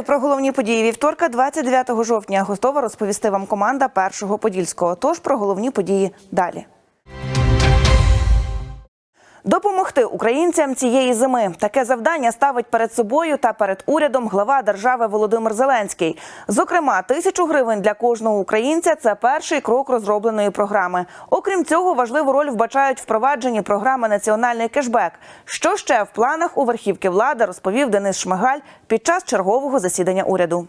Вітаю про головні події вівторка, 29 жовтня. Готова розповісти вам команда першого подільського. Тож про головні події далі. Допомогти українцям цієї зими таке завдання ставить перед собою та перед урядом глава держави Володимир Зеленський. Зокрема, тисячу гривень для кожного українця це перший крок розробленої програми. Окрім цього, важливу роль вбачають впровадженні програми Національний кешбек. Що ще в планах у верхівки влади розповів Денис Шмигаль під час чергового засідання уряду.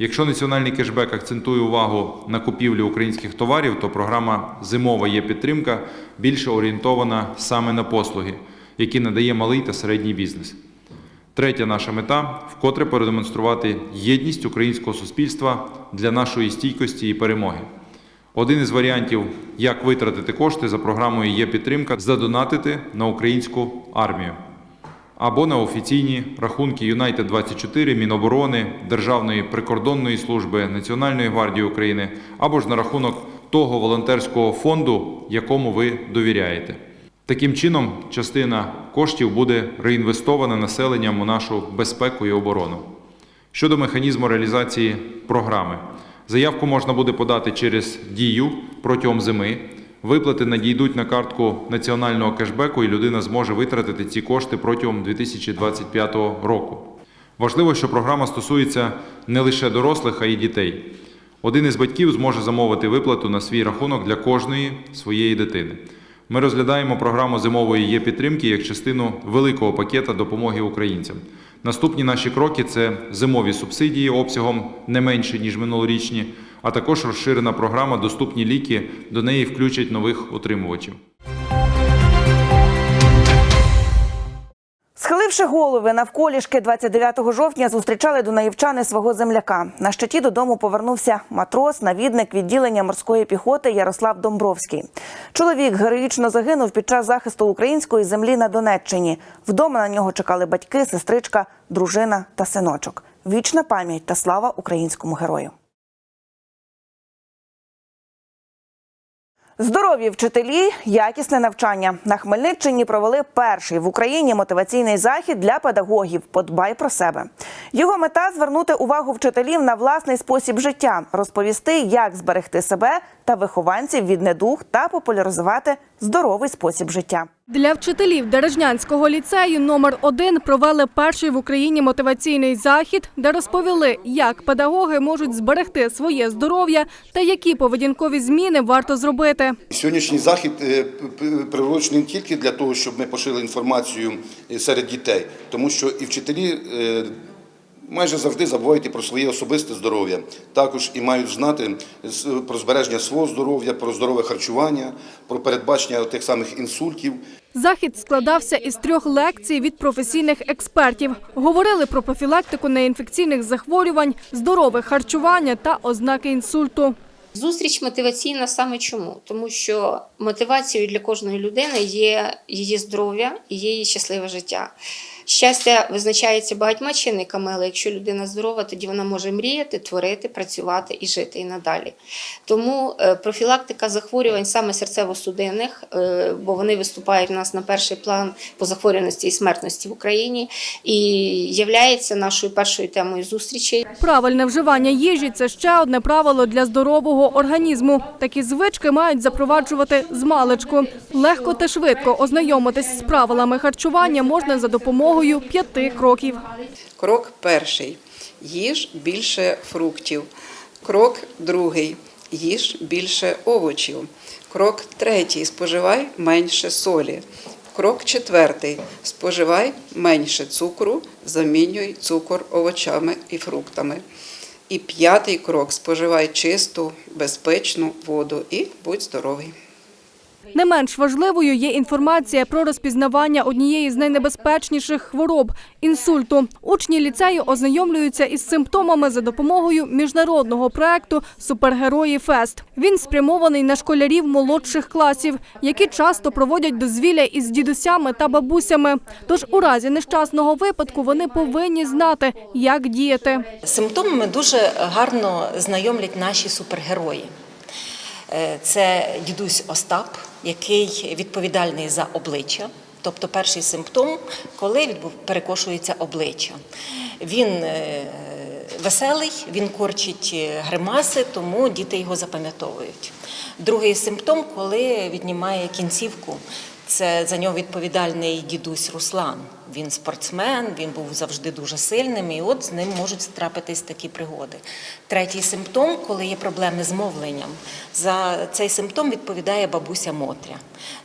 Якщо національний кешбек акцентує увагу на купівлі українських товарів, то програма Зимова є підтримка більше орієнтована саме на послуги, які надає малий та середній бізнес. Третя наша мета вкотре продемонструвати єдність українського суспільства для нашої стійкості і перемоги. Один із варіантів, як витратити кошти за програмою є підтримка, задонатити на українську армію або на офіційні рахунки Юнайтед 24 Міноборони, Державної прикордонної служби, Національної гвардії України, або ж на рахунок того волонтерського фонду, якому ви довіряєте. Таким чином, частина коштів буде реінвестована населенням у нашу безпеку і оборону. Щодо механізму реалізації програми, заявку можна буде подати через дію протягом зими. Виплати надійдуть на картку національного кешбеку, і людина зможе витратити ці кошти протягом 2025 року. Важливо, що програма стосується не лише дорослих, а й дітей. Один із батьків зможе замовити виплату на свій рахунок для кожної своєї дитини. Ми розглядаємо програму зимової є підтримки як частину великого пакета допомоги українцям. Наступні наші кроки це зимові субсидії обсягом не менше ніж минулорічні, а також розширена програма Доступні ліки. До неї включать нових отримувачів. Схиливши голови навколішки 29 жовтня, зустрічали дунаївчани свого земляка. На щиті додому повернувся матрос, навідник відділення морської піхоти Ярослав Домбровський. Чоловік героїчно загинув під час захисту української землі на Донеччині. Вдома на нього чекали батьки, сестричка, дружина та синочок. Вічна пам'ять та слава українському герою. Здорові вчителі, якісне навчання на Хмельниччині провели перший в Україні мотиваційний захід для педагогів. Подбай про себе. Його мета звернути увагу вчителів на власний спосіб життя, розповісти, як зберегти себе та вихованців від недуг та популяризувати здоровий спосіб життя. Для вчителів Дережнянського ліцею номер 1 провели перший в Україні мотиваційний захід, де розповіли, як педагоги можуть зберегти своє здоров'я та які поведінкові зміни варто зробити. Сьогоднішній захід е, приурочений не тільки для того, щоб ми поширили інформацію е, серед дітей, тому що і вчителі е, майже завжди забувають про своє особисте здоров'я. Також і мають знати з- про збереження свого здоров'я, про здорове харчування, про передбачення тих самих інсультів. Захід складався із трьох лекцій від професійних експертів. Говорили про профілактику неінфекційних захворювань, здорове харчування та ознаки інсульту. Зустріч мотиваційна саме чому? Тому що мотивацією для кожної людини є її здоров'я і її щасливе життя. Щастя визначається багатьма чинниками, але якщо людина здорова, тоді вона може мріяти, творити, працювати і жити і надалі. Тому е, профілактика захворювань саме серцево-судинних, е, бо вони виступають у нас на перший план по захворюваності і смертності в Україні, і являється нашою першою темою зустрічі. Правильне вживання їжі це ще одне правило для здорового організму. Такі звички мають запроваджувати з. Легко та швидко ознайомитись з правилами харчування можна за допомогою п'яти кроків. Крок перший. Їж більше фруктів. Крок другий. Їж більше овочів. Крок третій. Споживай менше солі. Крок четвертий. Споживай менше цукру, замінюй цукор овочами і фруктами. І п'ятий крок споживай чисту, безпечну воду і будь здоровий. Не менш важливою є інформація про розпізнавання однієї з найнебезпечніших хвороб інсульту. Учні ліцею ознайомлюються із симптомами за допомогою міжнародного проекту Супергерої Фест. Він спрямований на школярів молодших класів, які часто проводять дозвілля із дідусями та бабусями. Тож у разі нещасного випадку вони повинні знати, як діяти. Симптомами дуже гарно знайомлять наші супергерої. Е, Це дідусь Остап, який відповідальний за обличчя. Тобто перший симптом, коли відбув- перекошується обличчя. Він е, веселий, він корчить е, гримаси, тому діти його запам'ятовують. Другий симптом, коли віднімає кінцівку. Це за нього відповідальний дідусь Руслан. Він спортсмен, він був завжди дуже сильним, і от з ним можуть трапитись такі пригоди. Третій симптом, коли є проблеми з мовленням. За цей симптом відповідає бабуся Мотря.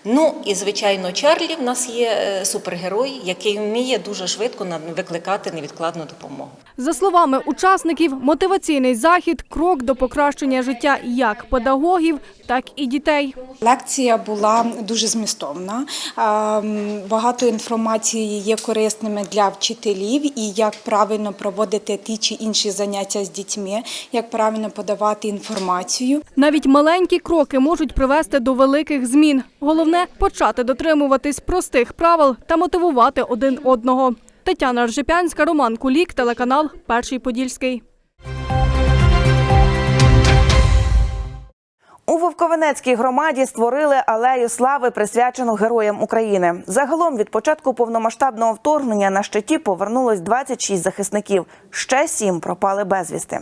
Ну і звичайно, Чарлі в нас є е, супергерой, який вміє дуже швидко викликати невідкладну допомогу. За словами учасників, мотиваційний захід крок до покращення життя як педагогів, так і дітей. Лекція була дуже змістовна. Багато інформації є корисними для вчителів і як правильно проводити ті чи інші заняття з дітьми, як правильно подавати інформацію. Навіть маленькі кроки можуть привести до великих змін. Головне почати дотримуватись простих правил та мотивувати один одного. Тетяна Ржепянська, Роман Кулік, телеканал Перший Подільський. У Вовковенецькій громаді створили алею слави, присвячену героям України. Загалом від початку повномасштабного вторгнення на щиті повернулось 26 захисників. Ще сім пропали безвісти.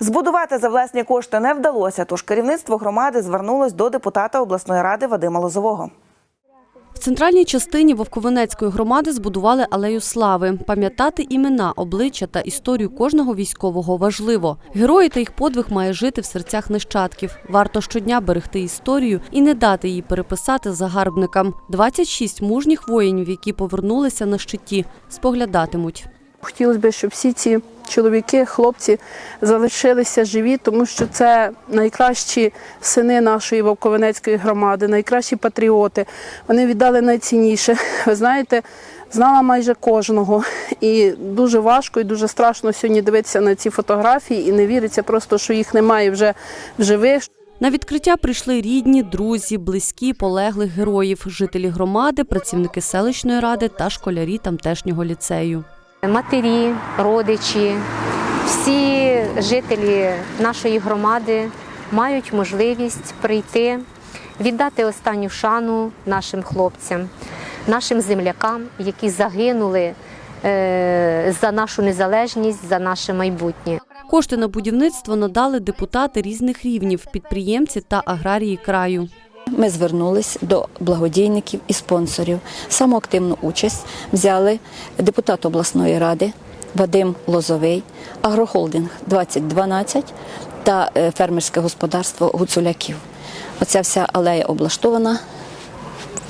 Збудувати за власні кошти не вдалося, тож керівництво громади звернулось до депутата обласної ради Вадима Лозового. В центральній частині Вовковенецької громади збудували алею слави. Пам'ятати імена, обличчя та історію кожного військового важливо. Герої та їх подвиг має жити в серцях нащадків. Варто щодня берегти історію і не дати її переписати загарбникам. 26 мужніх воїнів, які повернулися на щиті, споглядатимуть. Хотілося б, щоб всі ці чоловіки, хлопці залишилися живі, тому що це найкращі сини нашої Вовковенецької громади, найкращі патріоти. Вони віддали найцінніше. Ви знаєте, знала майже кожного. І дуже важко і дуже страшно сьогодні дивитися на ці фотографії і не віриться просто, що їх немає вже в живих. На відкриття прийшли рідні, друзі, близькі полеглих героїв, жителі громади, працівники селищної ради та школярі тамтешнього ліцею. Матері, родичі, всі жителі нашої громади мають можливість прийти, віддати останню шану нашим хлопцям, нашим землякам, які загинули е, за нашу незалежність, за наше майбутнє. Кошти на будівництво надали депутати різних рівнів, підприємці та аграрії краю. Ми звернулись до благодійників і спонсорів. Саму активну участь взяли депутат обласної ради Вадим Лозовий, агрохолдинг 2012 та е, фермерське господарство Гуцуляків. Оця вся алея облаштована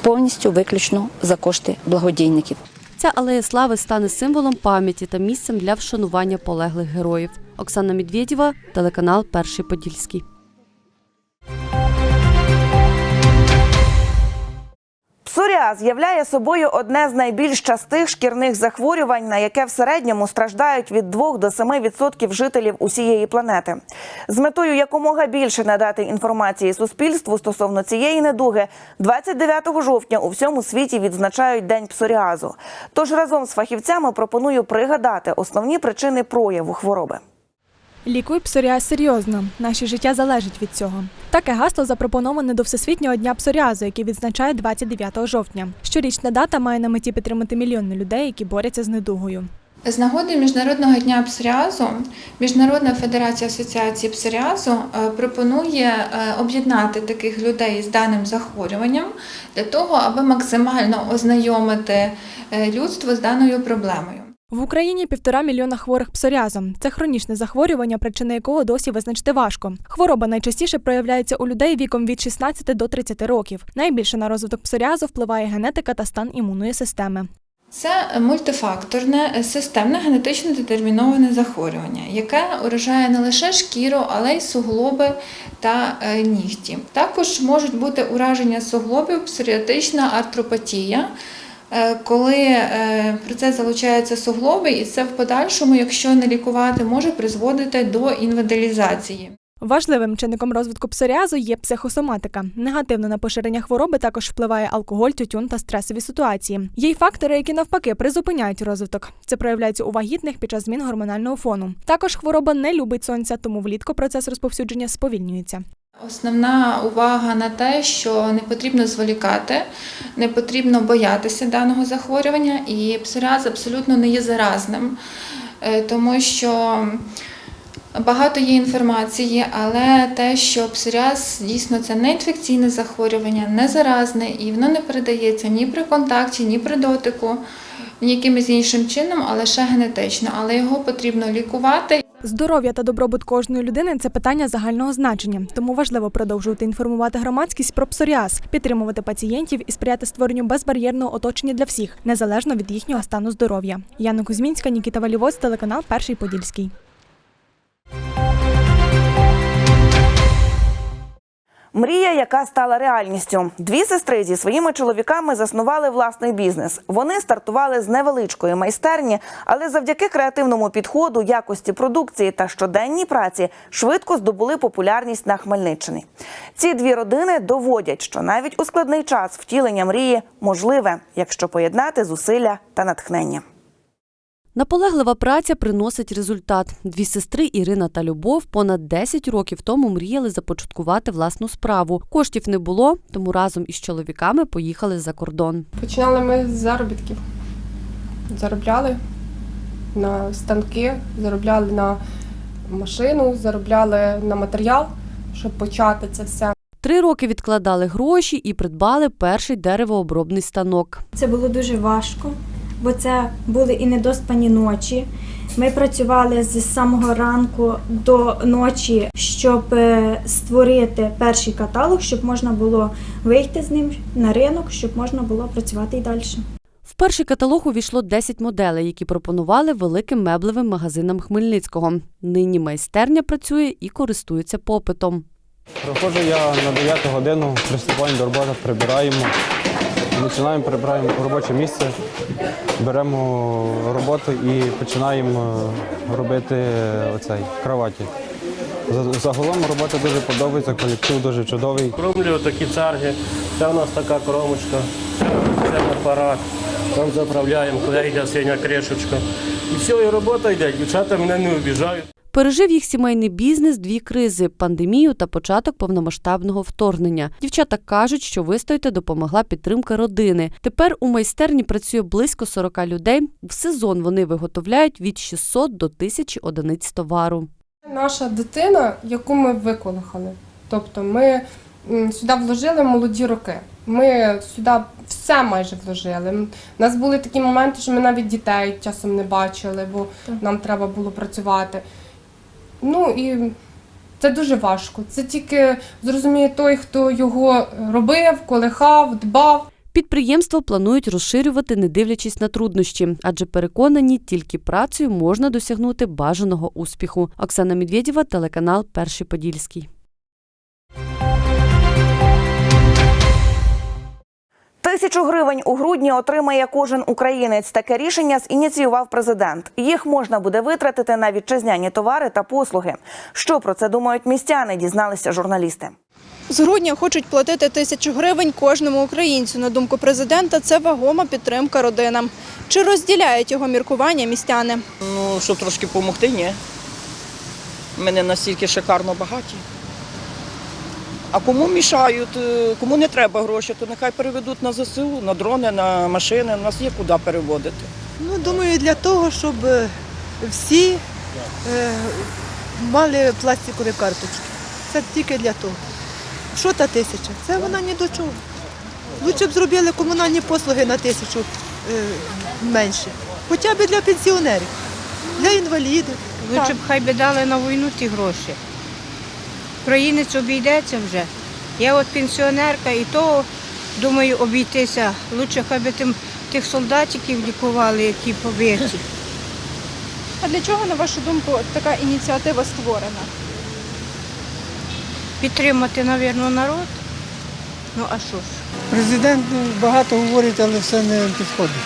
повністю виключно за кошти благодійників. Ця алея слави стане символом пам'яті та місцем для вшанування полеглих героїв. Оксана Медведєва, телеканал Перший Подільський. Псоріаз являє собою одне з найбільш частих шкірних захворювань, на яке в середньому страждають від 2 до 7 відсотків жителів усієї планети. З метою якомога більше надати інформації суспільству стосовно цієї недуги, 29 жовтня у всьому світі відзначають День псоріазу. Тож разом з фахівцями пропоную пригадати основні причини прояву хвороби. Лікуй псоріаз серйозно. Наше життя залежить від цього. Таке гасло запропоноване до Всесвітнього дня псоріазу, який відзначають 29 жовтня. Щорічна дата має на меті підтримати мільйони людей, які борються з недугою. З нагоди Міжнародного дня псоріазу Міжнародна федерація асоціації псоріазу е, пропонує е, об'єднати таких людей з даним захворюванням для того, аби максимально ознайомити е, людство з даною проблемою. В Україні півтора мільйона хворих псоріазом. Це хронічне захворювання, причини якого досі визначити важко. Хвороба найчастіше проявляється у людей віком від 16 до 30 років. Найбільше на розвиток псоріазу впливає генетика та стан імунної системи. Це мультифакторне системне генетично детерміноване захворювання, яке уражає не лише шкіру, але й суглоби та е, нігті. Також можуть бути ураження суглобів, псоріатична артропатія. Е, Коли е, процес залучається суглоби, і це в подальшому, якщо не лікувати, може призводити до інвалідизації. Важливим чинником розвитку псоріазу є психосоматика. Негативно на поширення хвороби також впливає алкоголь, тютюн та стресові ситуації. Є й фактори, які навпаки призупиняють розвиток. Це проявляється у вагітних під час змін гормонального фону. Також хвороба не любить сонця, тому влітку процес розповсюдження сповільнюється. Основна увага на те, що не потрібно зволікати, не потрібно боятися даного захворювання, і псоріаз абсолютно не є заразним, е, тому що Багато є інформації, але те, що псоріаз дійсно це не інфекційне захворювання, не заразне, і воно не передається ні при контакті, ні при дотику, ні якимось іншим чином, а лише генетично. Але його потрібно лікувати. Здоров'я та добробут кожної людини це питання загального значення, тому важливо продовжувати інформувати громадськість про псоріаз, підтримувати пацієнтів і сприяти створенню безбар'єрного оточення для всіх, незалежно від їхнього стану здоров'я. Яна Кузьмінська, Нікіта Валівоць, телеканал Перший Подільський. Мрія, яка стала реальністю. Дві сестри зі своїми чоловіками заснували власний бізнес. Вони стартували з невеличкої майстерні, але завдяки креативному підходу, якості продукції та щоденній праці швидко здобули популярність на Хмельниччині. Ці дві родини доводять, що навіть у складний час втілення мрії можливе, якщо поєднати зусилля та натхнення. Наполеглива праця приносить результат. Дві сестри Ірина та Любов понад 10 років тому мріяли започаткувати власну справу. Коштів не було, тому разом із чоловіками поїхали за кордон. Починали ми з заробітків. Заробляли на станки, заробляли на машину, заробляли на матеріал, щоб почати це все. Три роки відкладали гроші і придбали перший деревообробний станок. Це було дуже важко, бо це були і недоспані ночі. Ми працювали з самого ранку до ночі, щоб е, створити перший каталог, щоб можна було вийти з ним на ринок, щоб можна було працювати і далі. В перший каталог увійшло 10 моделей, які пропонували великим меблевим магазинам Хмельницького. Нині майстерня працює і користується попитом. Приходжу я на 9 годину, приступаємо до роботи, прибираємо. Починаємо прибираємо робоче місце, беремо роботу і починаємо робити оцей кроваті. Загалом робота дуже подобається, колектив дуже чудовий. Кромлю такі царги, це у нас така коромочка, це, апарат, там заправляємо, куди йде синя крешечка. І все, і робота йде, дівчата мене не обіжають. Пережив їх сімейний бізнес дві кризи пандемію та початок повномасштабного вторгнення. Дівчата кажуть, що вистояти допомогла підтримка родини. Тепер у майстерні працює близько 40 людей. В сезон вони виготовляють від 600 до 1000 одиниць товару. Наша дитина, яку ми виколихали. Тобто ми сюди вложили молоді роки. Ми сюди все майже вложили. У нас були такі моменти, що ми навіть дітей часом не бачили, бо нам треба було працювати. Ну і це дуже важко. Це тільки зрозуміє той, хто його робив, колихав, дбав. Підприємство планують розширювати, не дивлячись на труднощі, адже переконані, тільки працею можна досягнути бажаного успіху. Оксана Медведєва, телеканал Перший Подільський. Тисячу гривень у грудні отримає кожен українець. Таке рішення зініціював президент. Їх можна буде витратити на вітчизняні товари та послуги. Що про це думають містяни? Дізналися журналісти. З грудня хочуть платити тисячу гривень кожному українцю. На думку президента, це вагома підтримка родинам. Чи розділяють його міркування містяни? Ну, щоб трошки допомогти, ні. Ми не настільки шикарно багаті. А кому мішають, е, кому не треба гроші, то нехай переведуть на ЗСУ, на дрони, на машини. У нас є куди переводити. Ну, думаю, для того, щоб е, всі е, мали пластикові карточки. Це тільки для того. Що та тисяча? Це вона ні до чого. Лучше б зробили комунальні послуги на тисячу е, менше. Хоча б для пенсіонерів, для інвалідів. Лучше б хай би дали на війну ті гроші. Українець обійдеться вже. Я от пенсіонерка і то думаю обійтися. Лучше хай би тим, тих солдатиків лікували, які побиті. А для чого, на вашу думку, така ініціатива створена? Підтримати, мабуть, народ. Ну а що ж? Президент ну, багато говорить, але все не підходить.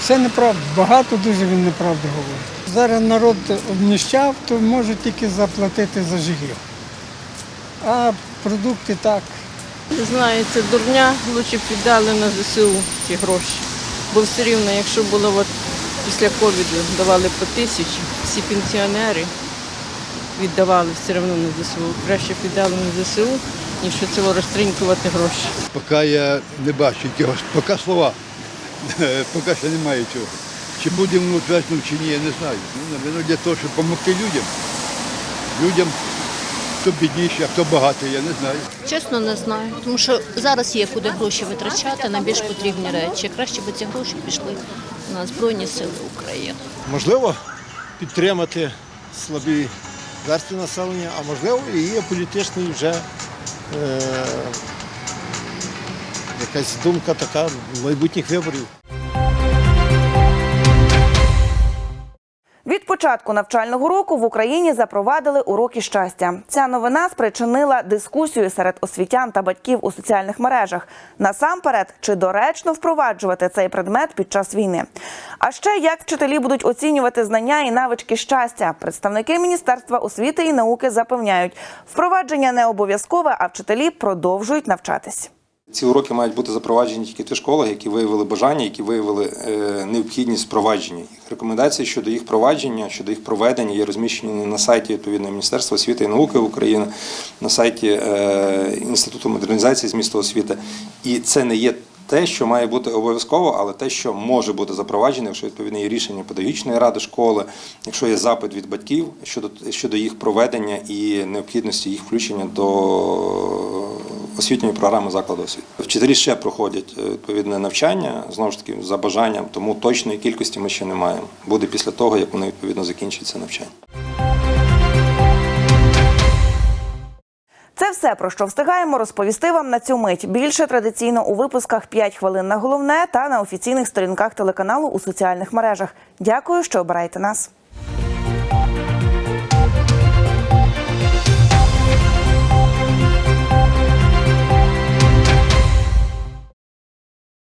Все неправда. Багато дуже він неправди говорить. Зараз народ обніщав, то може тільки заплатити за життя. А продукти так. Не знаю, це дурня, лучше б віддали на ЗСУ ті гроші. Бо все рівно, якщо було от після ковіду, давали по тисячі, всі пенсіонери віддавали все одно на ЗСУ. Краще б віддали на ЗСУ, ніж цього розтринькувати гроші. Поки я не бачу якогось, поки слова, поки ще немає чого. Чи будемо утверджено, чи ні, я не знаю. Ну, для того, щоб допомогти людям. людям. Хто бідніший, а хто багатий, я не знаю. Чесно, не знаю, тому що зараз є куди гроші витрачати на більш потрібні речі. Краще би ці гроші пішли на Збройні Сили України. Можливо, підтримати слабі верстви населення, а можливо, і є політичний вже е, якась думка така майбутніх виборів. Початку навчального року в Україні запровадили уроки щастя. Ця новина спричинила дискусію серед освітян та батьків у соціальних мережах. Насамперед, чи доречно впроваджувати цей предмет під час війни. А ще як вчителі будуть оцінювати знання і навички щастя. Представники Міністерства освіти і науки запевняють, впровадження не обов'язкове, а вчителі продовжують навчатись. Ці уроки мають бути запроваджені тільки ті школи, які виявили бажання, які виявили е, необхідність впровадження їх. Рекомендації щодо їх провадження, щодо їх проведення є розміщені на сайті відповідного Міністерства освіти і науки України, на сайті е, Інституту модернізації змісту освіти. І це не є те, що має бути обов'язково, але те, що може бути запроваджене, якщо відповідне є рішення педагогічної ради школи, якщо є запит від батьків щодо, щодо їх проведення і необхідності їх включення до освітньої програми закладу освіти. Вчителі ще проходять е, відповідне навчання, знову ж таки, за бажанням, тому точної кількості ми ще не маємо. Буде після того, як вони відповідно закінчать це навчання. Це все про що встигаємо розповісти вам на цю мить. Більше традиційно у випусках «5 хвилин на головне та на офіційних сторінках телеканалу у соціальних мережах. Дякую, що обираєте нас.